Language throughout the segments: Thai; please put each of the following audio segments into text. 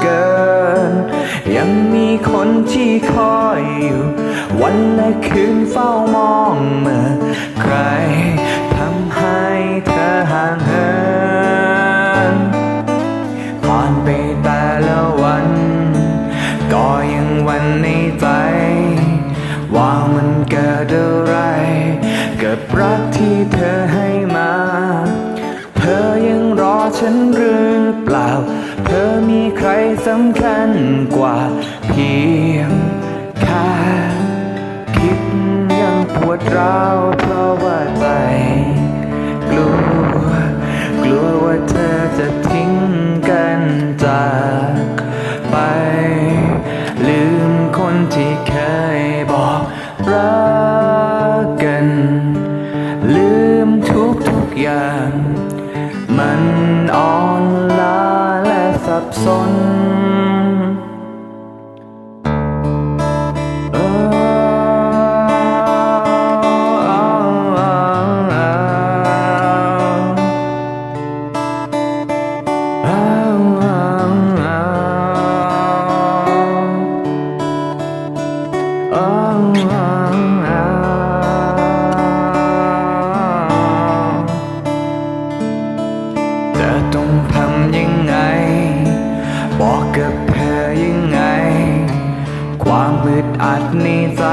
เกิน ยังมีคนที่คอยอยู่ วันและคืนเฝ้ามองเมื่อใครทำให้เธอห่างเหินผ่านไปแต่ละวัน ก็ยังวันในใจ ว่ามันเกิดอะไร เกิดรักที่เธอให้มา เธอยังรอฉันหรือ สำคัญกว่าเพียงแค่คิดยังปวดร้าว กับเธอยังไง ความอึดอัดในใจ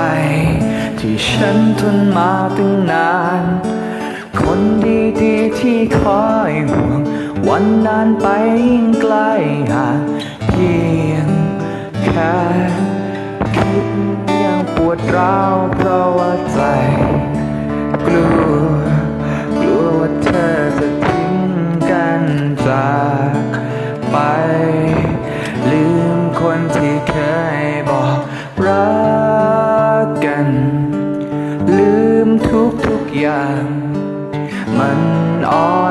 ที่ฉันทนมาตั้งนาน คนดีๆที่คอยห่วง วันนานไปยิ่งใกล้ห่างเพียงแค่คิดยังปวดร้าว มทุกทุกๆอย่าง มันอ่อนล้า น